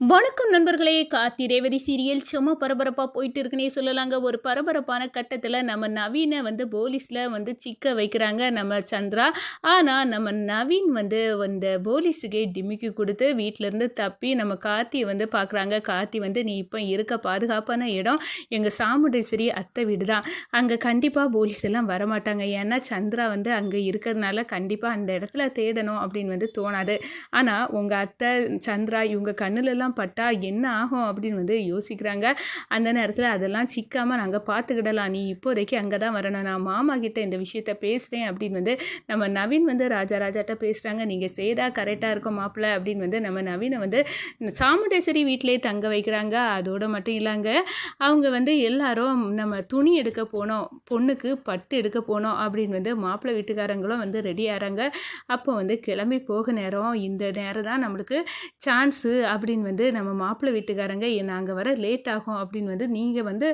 வணக்கம் நண்பர்களே கார்த்தி ரேவதி சீரியல் சும்மா பரபரப்பாக போயிட்டு இருக்குன்னே சொல்லலாங்க. ஒரு பரபரப்பான கட்டத்தில் நம்ம நவீனை வந்து போலீஸில் வந்து சிக்க வைக்கிறாங்க நம்ம சந்திரா. ஆனால் நம்ம நவீன் வந்து அந்த போலீஸுக்கே டிமிக்கி கொடுத்து வீட்டிலேருந்து தப்பி நம்ம கார்த்தியை வந்து பார்க்குறாங்க கார்த்தி வந்து நீ இப்போ இருக்க பாதுகாப்பான இடம். எங்கள் சாமுண்டேஸ்வரி அத்தை வீடு தான் அங்கே கண்டிப்பாக போலீஸ் எல்லாம் வரமாட்டாங்க. ஏன்னா சந்திரா வந்து அங்கே இருக்கிறதுனால கண்டிப்பாக அந்த இடத்துல தேடணும் அப்படின்னு வந்து தோணாது. ஆனால் உங்கள் அத்தை சந்திரா இவங்க கண்ணுலலாம் பட்டா என்ன ஆகும் அப்படின்னு வந்து யோசிக்கிறாங்க. அந்த நேரத்தில் அதெல்லாம் சிக்காமல் நாங்கள் பார்த்துக்கிடலாம் நீ இப்போதைக்கு அங்கே தான் வரணும். நான் மாமா கிட்ட இந்த விஷயத்த பேசுகிறேன் அப்படின்னு வந்து நம்ம நவீன் வந்து ராஜா ராஜாட்ட பேசுகிறாங்க நீங்கள் செய்தா கரெக்டாக இருக்கும் மாப்பிள்ள அப்படின்னு வந்து நம்ம நவீனை வந்து சாமுண்டேஸ்வரி வீட்டிலே தங்க வைக்கிறாங்க. அதோடு மட்டும் இல்லைங்க. அவங்க வந்து எல்லாரும் நம்ம துணி எடுக்க போனோம் பொண்ணுக்கு பட்டு எடுக்க போனோம் அப்படின்னு வந்து மாப்பிள்ளை வீட்டுக்காரங்களும் வந்து ரெடி ஆகிறாங்க அப்போ வந்து கிளம்பி போக நேரம். இந்த நேரம் தான் நம்மளுக்கு சான்ஸு அப்படின்னு வந்து வந்து நம்ம மாப்பிள்ளை வீட்டுக்காரங்க நாங்கள் வர லேட் ஆகும். அப்படின்னு வந்து நீங்கள் வந்து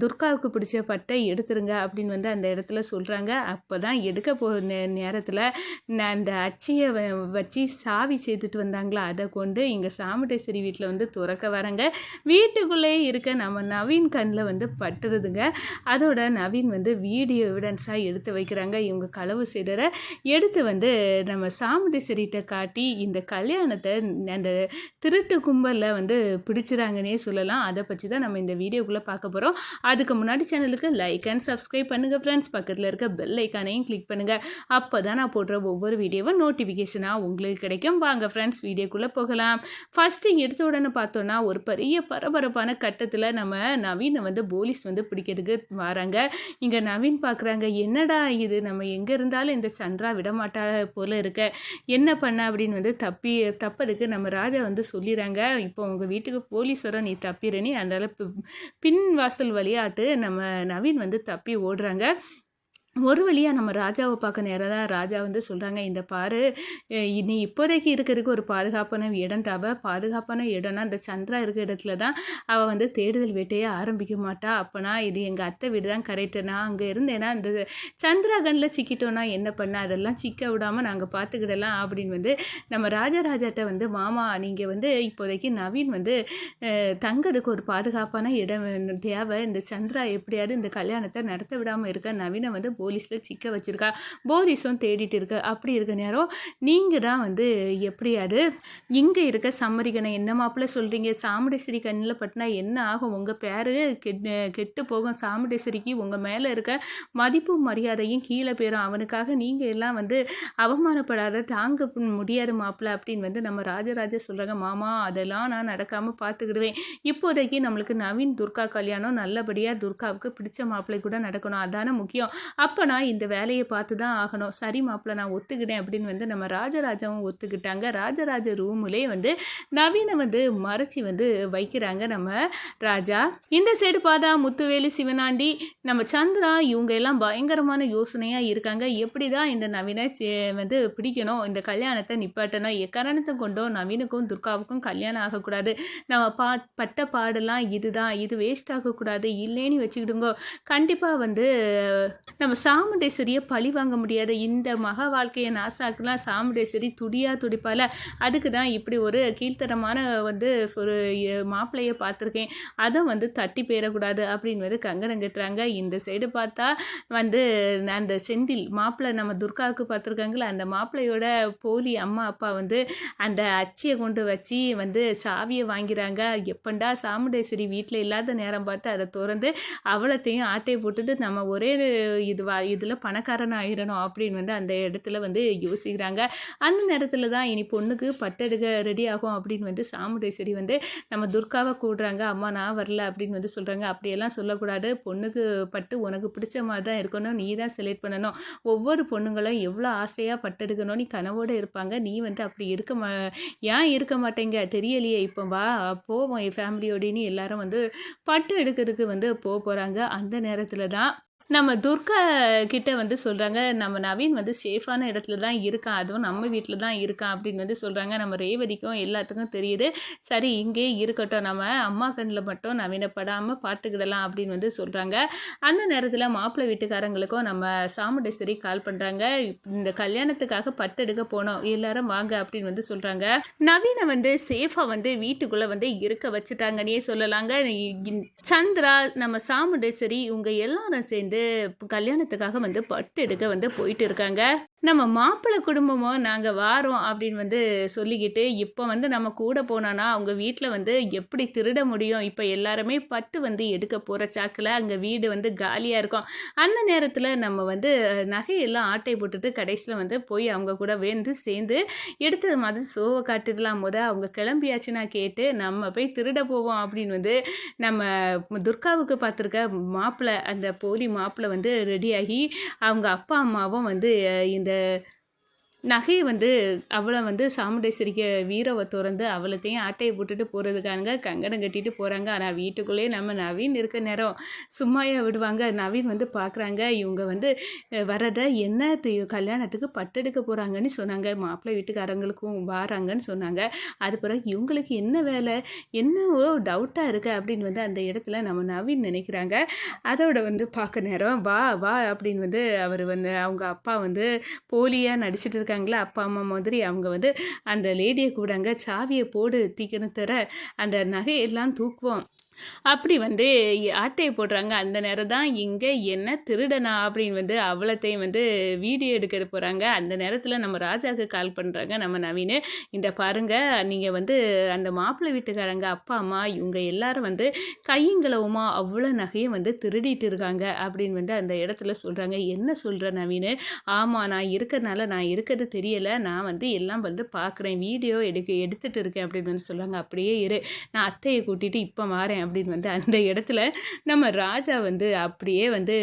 துர்காவுக்கு பிடிச்ச பட்டை எடுத்துருங்க அப்படின்னு வந்து அந்த இடத்துல சொல்கிறாங்க அப்போ தான் எடுக்க போ நே நேரத்தில் நான் அந்த அச்சியை வ- வச்சு சாவி செய்துட்டு வந்தாங்களா? அதை கொண்டு இங்கே சாமுண்டேஸ்வரி வீட்டில் வந்து துறக்க வரங்க வீட்டுக்குள்ளே இருக்க நம்ம நவீன் கண்ணில் வந்து பட்டுருதுங்க அதோட நவீன் வந்து வீடியோ எவிடன்ஸாக எடுத்து வைக்கிறாங்க. இவங்க களவு செய்தரை எடுத்து வந்து நம்ம சாமுண்டேஸ்வரிகிட்ட காட்டி இந்த கல்யாணத்தை அந்த திருட்டுக்கும் கும்பலில் வந்து பிடிச்சிறாங்கன்னே சொல்லலாம். அதை பற்றி தான் நம்ம இந்த வீடியோக்குள்ளே பார்க்க போகிறோம் அதுக்கு முன்னாடி சேனலுக்கு லைக் அண்ட் சப்ஸ்கிரைப் பண்ணுங்கள் ஃப்ரெண்ட்ஸ் பக்கத்தில் இருக்க பெல் ஐக்கானையும் கிளிக் பண்ணுங்கள் அப்போ தான் நான் போடுற ஒவ்வொரு வீடியோவும் நோட்டிஃபிகேஷனாக உங்களுக்கு கிடைக்கும். வாங்க ஃப்ரெண்ட்ஸ் வீடியோக்குள்ளே போகலாம். ஃபஸ்ட்டு எடுத்த உடனே பார்த்தோன்னா ஒரு பெரிய பரபரப்பான கட்டத்தில் நம்ம நவீனை வந்து போலீஸ் வந்து பிடிக்கிறதுக்கு வராங்க. இங்கே நவீன் பார்க்குறாங்க என்னடா இது? நம்ம எங்கே இருந்தாலும் இந்த சந்திரா விட மாட்டா போல இருக்க. என்ன பண்ண? அப்படின்னு வந்து தப்பி தப்பதுக்கு நம்ம ராஜா வந்து சொல்லிடுறாங்க இப்போ உங்கள் வீட்டுக்கு போலீஸ் வர நீ தப்பிடுறனி நீ அதனால் பின் வாசல் வழியாட்டு நம்ம நவீன் வந்து தப்பி ஓடுறாங்க. ஒரு வழியாக நம்ம ராஜாவை பார்க்க நேரம் தான் ராஜா வந்து சொல்கிறாங்க இந்த பாரு நீ இப்போதைக்கு இருக்கிறதுக்கு ஒரு பாதுகாப்பான இடம் தேவை பாதுகாப்பான இடம்னா இந்த சந்திரா இருக்கிற இடத்துல தான் அவள் வந்து தேடுதல் வேட்டையை ஆரம்பிக்க மாட்டா. அப்போனா இது எங்கள் அத்தை வீடு தான் கரெக்டு. நான் அங்கே இருந்தேன்னா இந்த சந்திரா கண்ணில் சிக்கிட்டோன்னா என்ன பண்ண? அதெல்லாம் சிக்க விடாமல் நாங்கள் பார்த்துக்கிடலாம். அப்படின்னு வந்து நம்ம ராஜாராஜாட்ட வந்து மாமா நீங்கள் வந்து இப்போதைக்கு நவீன் வந்து தங்கிறதுக்கு தங்கறதுக்கு ஒரு பாதுகாப்பான இடம் தேவை இந்த சந்திரா எப்படியாவது இந்த கல்யாணத்தை நடத்த விடாமல் இருக்க. நவீனை வந்து போலீஸில் சிக்க வச்சுருக்கா போலீஸும் தேடிட்டு இருக்கு. அப்படி இருக்க நேரம் நீங்கள் தான் வந்து எப்படியாது இங்கே இருக்க சம்மரிகனை என்ன மாப்பிள்ள சொல்கிறீங்க சாமுண்டேஸ்வரி கண்ணில் பட்டினா என்ன ஆகும்? உங்கள் பேர் கெட் கெட்டு போகும். சாமுண்டேஸ்வரிக்கு உங்கள் மேலே இருக்க மதிப்பும் மரியாதையும் கீழே போயிடும் அவனுக்காக நீங்கள் எல்லாம் வந்து அவமானப்படாத தாங்க முடியாது மாப்பிள்ள அப்படின்னு வந்து நம்ம ராஜராஜ சொல்கிறாங்க மாமா அதெல்லாம் நான் நடக்காமல் பார்த்துக்கிடுவேன். இப்போதைக்கு நம்மளுக்கு நவீன் துர்கா கல்யாணம் நல்லபடியாக துர்காவுக்கு பிடிச்ச மாப்பிள்ளை கூட நடக்கணும். அதான முக்கியம். அப்போ அப்போ நான் இந்த வேலையை பார்த்து தான் ஆகணும். சரி மாப்பிள்ள நான் ஒத்துக்கிட்டேன் அப்படின்னு வந்து நம்ம ராஜராஜாவும் ஒத்துக்கிட்டாங்க. ராஜராஜ ரூமுலே வந்து நவீனை வந்து மறைச்சி வந்து வைக்கிறாங்க நம்ம ராஜா. இந்த சைடு பார்த்தா முத்துவேலு சிவனாண்டி நம்ம சந்திரா இவங்க எல்லாம் பயங்கரமான யோசனையாக இருக்காங்க. எப்படி தான் இந்த நவீனை சே- வந்து பிடிக்கணும்? இந்த கல்யாணத்தை நிப்பாட்டணும்? எக்காரணத்தை கொண்டோ நவீனுக்கும் துர்காவுக்கும் கல்யாணம் ஆகக்கூடாது? நம்ம பா பட்ட பாடெல்லாம் இதுதான். இது வேஸ்ட் ஆகக்கூடாது. இல்லைன்னு வச்சுக்கிடுங்கோ. கண்டிப்பாக வந்து நம்ம சாமுண்டேஸ்வரியை பழி வாங்க முடியாது. இந்த மக வாழ்க்கையை நாசாக்கலாம் சாமுண்டேஸ்வரி துடியா துடிப்பால. அதுக்கு தான் இப்படி ஒரு கீழ்த்தரமான வந்து ஒரு எ- மாப்பிள்ளையை பார்த்துருக்கேன். அதை வந்து தட்டி போயிடக்கூடாது அப்படின்னு வந்து கங்கணம் கட்டுறாங்க. இந்த சைடு பார்த்தா வந்து அந்த செந்தில் மாப்பிள்ளை நம்ம துர்காவுக்கு பார்த்துருக்காங்களே அந்த மாப்பிள்ளையோட போலி அம்மா அப்பா வந்து அந்த அச்சியை கொண்டு வச்சு வந்து சாவியை வாங்கிறாங்க. எப்பண்டா சாமுண்டேஸ்வரி வீட்டில் இல்லாத நேரம் பார்த்து அதை திறந்து அவளத்தையும் ஆட்டையை போட்டுட்டு நம்ம ஒரே இதுவாக இதில் பணக்காரன் ஆயிடணும் அப்படின்னு வந்து அந்த இடத்துல வந்து யோசிக்கிறாங்க. அந்த நேரத்தில் தான் இனி பொண்ணுக்கு பட்டெடுக்க ரெடி ஆகும் அப்படின்னு வந்து சாமுண்டேஸ்வரி வந்து நம்ம துர்காவை கூடுறாங்க அம்மா நான் வரல அப்படின்னு வந்து சொல்கிறாங்க அப்படியெல்லாம் சொல்லக்கூடாது. பொண்ணுக்கு பட்டு உனக்கு பிடிச்ச மாதிரி தான் இருக்கணும். நீ தான் செலக்ட் பண்ணணும். ஒவ்வொரு பொண்ணுங்களும் எவ்வளோ ஆசையாக பட்டெடுக்கணும்னு கனவோடு இருப்பாங்க. நீ வந்து அப்படி இருக்க மா ஏன் இருக்க மாட்டேங்க? தெரியலையே. இப்போ வா போவோம். என் ஃபேமிலியோடின்னு எல்லாரும் வந்து பட்டு எடுக்கிறதுக்கு வந்து போக போகிறாங்க அந்த நேரத்தில் தான் நம்ம துர்கா கிட்ட வந்து சொல்கிறாங்க நம்ம நவீன் வந்து சேஃபான இடத்துல தான் இருக்கான் அதுவும் நம்ம வீட்டில் தான் இருக்கான் அப்படின்னு வந்து சொல்கிறாங்க நம்ம ரேவதிக்கும் எல்லாத்துக்கும் தெரியுது. சரி இங்கே இருக்கட்டும். நம்ம அம்மா கண்ணில் மட்டும் நவீனப்படாமல் பார்த்துக்கிடலாம் அப்படின்னு வந்து சொல்கிறாங்க அந்த நேரத்தில் மாப்பிள்ளை வீட்டுக்காரங்களுக்கும் நம்ம சாமுண்டேஸ்வரி கால் பண்ணுறாங்க இந்த கல்யாணத்துக்காக பட்டு எடுக்க போனோம். எல்லாரும் வாங்க அப்படின்னு வந்து சொல்கிறாங்க நவீனை வந்து சேஃபாக வந்து வீட்டுக்குள்ளே வந்து இருக்க வச்சுட்டாங்கன்னே சொல்லலாங்க. சந்திரா நம்ம சாமுண்டேஸ்வரி இவங்க எல்லாரும் சேர்ந்து கல்யாணத்துக்காக வந்து பட்டு எடுக்க வந்து போயிட்டு இருக்காங்க. நம்ம மாப்பிள்ளை குடும்பமும் நாங்கள் வாரோம் அப்படின்னு வந்து சொல்லிக்கிட்டு இப்போ வந்து நம்ம கூட போனோன்னா அவங்க வீட்டில் வந்து எப்படி திருட முடியும்? இப்போ எல்லாருமே பட்டு வந்து எடுக்க போகிற சாக்கில் அங்கே வீடு வந்து காலியாக இருக்கும். அந்த நேரத்தில் நம்ம வந்து நகையெல்லாம் ஆட்டை போட்டுட்டு கடைசியில் வந்து போய் அவங்க கூட வந்து சேர்ந்து எடுத்தது மாதிரி சோவை காட்டுதலாம் முத அவங்க கிளம்பியாச்சு நான் கேட்டு நம்ம போய் திருட போவோம் அப்படின்னு வந்து நம்ம துர்காவுக்கு பார்த்துருக்க மாப்பிள்ளை அந்த போலி மா மாப்பிள்ளை வந்து ரெடியாகி அவங்க அப்பா அம்மாவும் வந்து இந்த நகையை வந்து அவளை வந்து சாமுண்டேஸ்வரிக்கு வீரவை திறந்து அவளுக்கையும் ஆட்டையை போட்டுட்டு போகிறதுக்காக கங்கணம் கட்டிட்டு போகிறாங்க ஆனால் வீட்டுக்குள்ளேயே நம்ம நவீன் இருக்க நேரம் சும்மாயே விடுவாங்க. நவீன் வந்து பார்க்குறாங்க இவங்க வந்து வரதை என்ன கல்யாணத்துக்கு பட்டெடுக்க போகிறாங்கன்னு சொன்னாங்க. மாப்பிள்ளை வீட்டுக்காரங்களுக்கும் வாராங்கன்னு சொன்னாங்க. அது பிறகு இவங்களுக்கு என்ன வேலை என்னவோ டவுட்டாக இருக்குது அப்படின்னு வந்து அந்த இடத்துல நம்ம நவீன் நினைக்கிறாங்க. அதோட வந்து பார்க்க நேரம் வா வா அப்படின்னு வந்து அவர் வந்து அவங்க அப்பா வந்து போலியாக நடிச்சிட்டு இருக்காங்களா? அப்பா அம்மா மாதிரி அவங்க வந்து அந்த லேடியை கூடாங்க சாவியை போடு தீக்கணும் தர. அந்த நகையெல்லாம் தூக்குவோம். அப்படி வந்து ஆட்டையை போடுறாங்க. அந்த நேரம் தான் இங்கே என்ன திருடனா அப்படின்னு வந்து அவ்வளோத்தையும் வந்து வீடியோ எடுக்க போகிறாங்க அந்த நேரத்தில் நம்ம ராஜாவுக்கு கால் பண்ணுறாங்க நம்ம நவீன். இந்த பாருங்க நீங்கள் வந்து அந்த மாப்பிள்ளை வீட்டுக்காரங்க அப்பா அம்மா இவங்க எல்லாரும் வந்து கையங்களவுமா அவ்வளோ நகையும் வந்து திருடிட்டு இருக்காங்க அப்படின்னு வந்து அந்த இடத்துல சொல்கிறாங்க என்ன சொல்கிற நவீன்? ஆமாம் நான் இருக்கிறதுனால நான் இருக்கிறது தெரியலை. நான் வந்து எல்லாம் வந்து பார்க்குறேன் வீடியோ எடுக்க எடுத்துகிட்டு இருக்கேன் அப்படின்னு வந்து சொல்கிறாங்க அப்படியே இரு. நான் அத்தையை கூட்டிகிட்டு இப்போ மாறேன் அப்படின்னு வந்து அந்த இடத்துல நம்ம ராஜா வந்து அப்படியே வந்து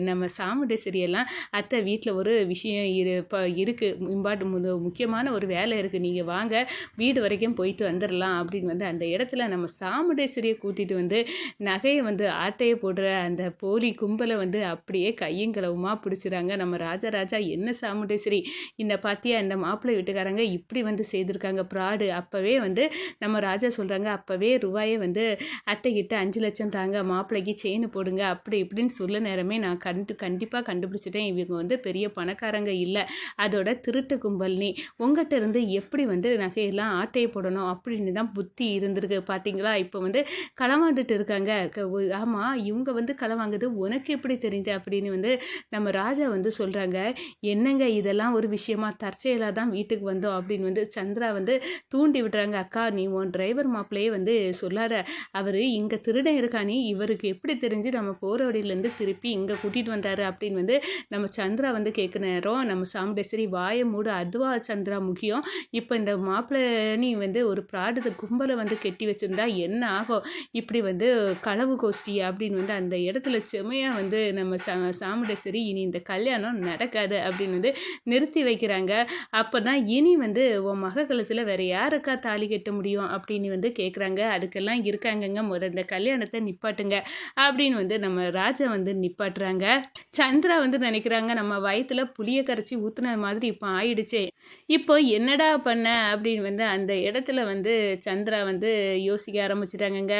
நம்ம சாமுண்டேஸ்வரி எல்லாம் அத்தை வீட்டில் ஒரு விஷயம் இரு இப்போ இருக்குது இம்பார்ட்டு முக்கியமான ஒரு வேலை இருக்குது நீங்கள் வாங்க வீடு வரைக்கும் போயிட்டு வந்துடலாம் அப்படின்னு வந்து அந்த இடத்துல நம்ம சாமுண்டேஸ்வரியை கூட்டிகிட்டு வந்து நகையை வந்து ஆட்டையை போடுற அந்த போலி கும்பலை வந்து அப்படியே கையும் பிடிச்சிடாங்க நம்ம நம்ம ராஜாராஜா என்ன சாமுண்டேஸ்வரி இந்த பாத்தியா இந்த மாப்பிள்ளை வீட்டுக்காரங்க இப்படி வந்து செய்திருக்காங்க. ப்ராடு. அப்போவே வந்து நம்ம ராஜா சொல்கிறாங்க அப்போவே ரூபாயை வந்து அட்டைக்கிட்ட அஞ்சு லட்சம் தாங்க மாப்பிள்ளைக்கு செயின் போடுங்க அப்படி இப்படின்னு சொல்ல நேரமே நான் கண்டு கண்டிப்பாக கண்டுபிடிச்சிட்டேன். இவங்க வந்து பெரிய பணக்காரங்க இல்லை. அதோட திருட்டு கும்பல் நீ. உங்கள்கிட்ட இருந்து எப்படி வந்து நகையெல்லாம் ஆட்டையை போடணும் அப்படின்னு தான் புத்தி இருந்திருக்கு பார்த்தீங்களா இப்போ வந்து களவாண்டுட்டு இருக்காங்க. க- இவங்க வந்து களவாங்குது. உனக்கு எப்படி தெரிஞ்சு அப்படின்னு வந்து நம்ம ராஜா வந்து சொல்கிறாங்க என்னங்க இதெல்லாம் ஒரு விஷயமா? தற்செயலாக தான் வீட்டுக்கு வந்தோம் அப்படின்னு வந்து சந்திரா வந்து தூண்டி விடுறாங்க. அக்கா நீ உன் டிரைவர் மாப்பிள்ளையே வந்து சொல்லாத. அவர் இங்கே திருடன் இருக்கானே இவருக்கு எப்படி தெரிஞ்சு நம்ம போகிற வழியிலேருந்து திருப்பி இங்கே கூட்டிகிட்டு வந்தாரு அப்படின்னு வந்து நம்ம சந்திரா வந்து கேட்குற நேரம் நம்ம சாமுண்டேஸ்வரி வாயை மூடு அதுவா சந்திரா முக்கியம். இப்போ இந்த மாப்பிள்ளை நீ வந்து ஒரு பிராடத்தை கும்பலை வந்து கெட்டி வச்சுருந்தா என்ன ஆகும்? இப்படி வந்து களவு கோஷ்டி அப்படின்னு வந்து அந்த இடத்துல செமையாக வந்து நம்ம சா சாமுண்டேஸ்வரி இனி இந்த கல்யாணம் நடக்காது அப்படின்னு வந்து நிறுத்தி வைக்கிறாங்க. அப்போ தான் இனி வந்து உன் மக கழுத்தில் வேறு யாருக்கா தாலி கட்ட முடியும் அப்படின்னு வந்து கேட்குறாங்க அதுக்கெல்லாம் இருக்காங்கங்க முத இந்த கல்யாணத்தை நிப்பாட்டுங்க அப்படின்னு வந்து நம்ம ராஜா வந்து நிப்பாட்டுறாங்க. சந்திரா வந்து நினைக்கிறாங்க நம்ம வயித்துல புளிய கரைச்சி ஊத்துன மாதிரி இப்போ ஆயிடுச்சே. இப்போ என்னடா பண்ண அப்படின்னு வந்து அந்த இடத்துல வந்து சந்திரா வந்து யோசிக்க ஆரம்பிச்சிட்டாங்கங்க.